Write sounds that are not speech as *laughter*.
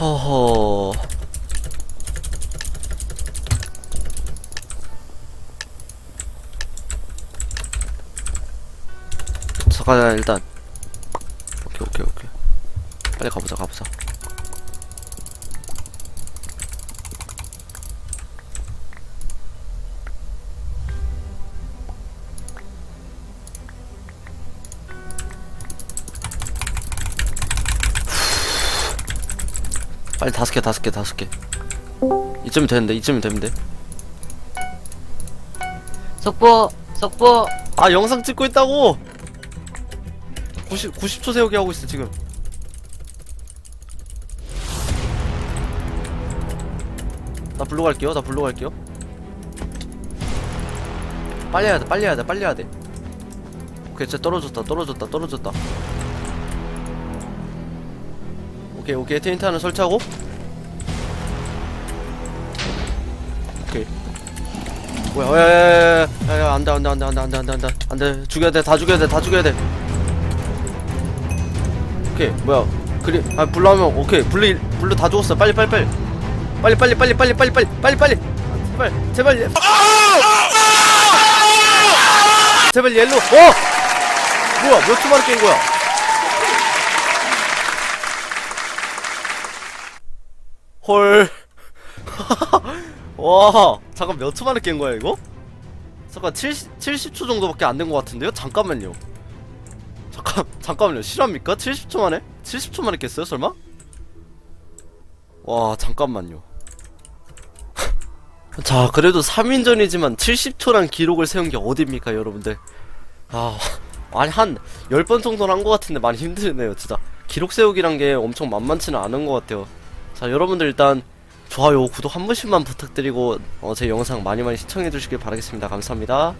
허허. 잠깐 일단. 오케이 오케이 오케이. 빨리 가보자 가보자 빨리 다섯 개 다섯 개 다섯 개. 이쯤 되는데 이쯤 되면 돼. 속보 속보. 아 영상 찍고 있다고? 90, 90초 세우기 하고 있어 지금. 나 불러 갈게요 나 불러 갈게요. 빨리 해야 돼 빨리 해야 돼 빨리 해야 돼. 오케이 진짜 떨어졌다 떨어졌다 떨어졌다 오케이 오케이. 테인트 하나 설치하고. 오케이. 뭐야 야야야야야 안돼 안돼 안돼 안돼 안돼 안돼 안돼. 안돼. 죽여야 돼. 다 죽여야 돼. 다 죽여야 돼. 오케이 뭐야. 그리 아 불러 하면 오케이. 불리 불러 다 죽었어. 빨리 빨리 빨리. 빨리 빨리 빨리 빨리 빨리 빨리 빨리 빨리. 제발. 제발 예- 제발 옐로 어! 뭐야 몇 초 만에 깬 거야 헐 *laughs* 와 잠깐 몇 초 만에 깬 거야 이거? 잠깐 70, 70초 정도밖에 안 된 것 같은데요? 잠깐만요 잠깐 잠깐만요 실합니까? 70초 만에? 70초 만에 깼어요 설마? 와 잠깐만요 *laughs* 자 그래도 3인전이지만 70초란 기록을 세운 게 어딥니까 여러분들 아 아니 한 10번 정도는 한 것 같은데 많이 힘드네요 진짜 기록 세우기란 게 엄청 만만치는 않은 것 같아요 자 여러분들 일단 좋아요 구독 한 번씩만 부탁드리고 어, 제 영상 많이 많이 시청해 주시길 바라겠습니다. 감사합니다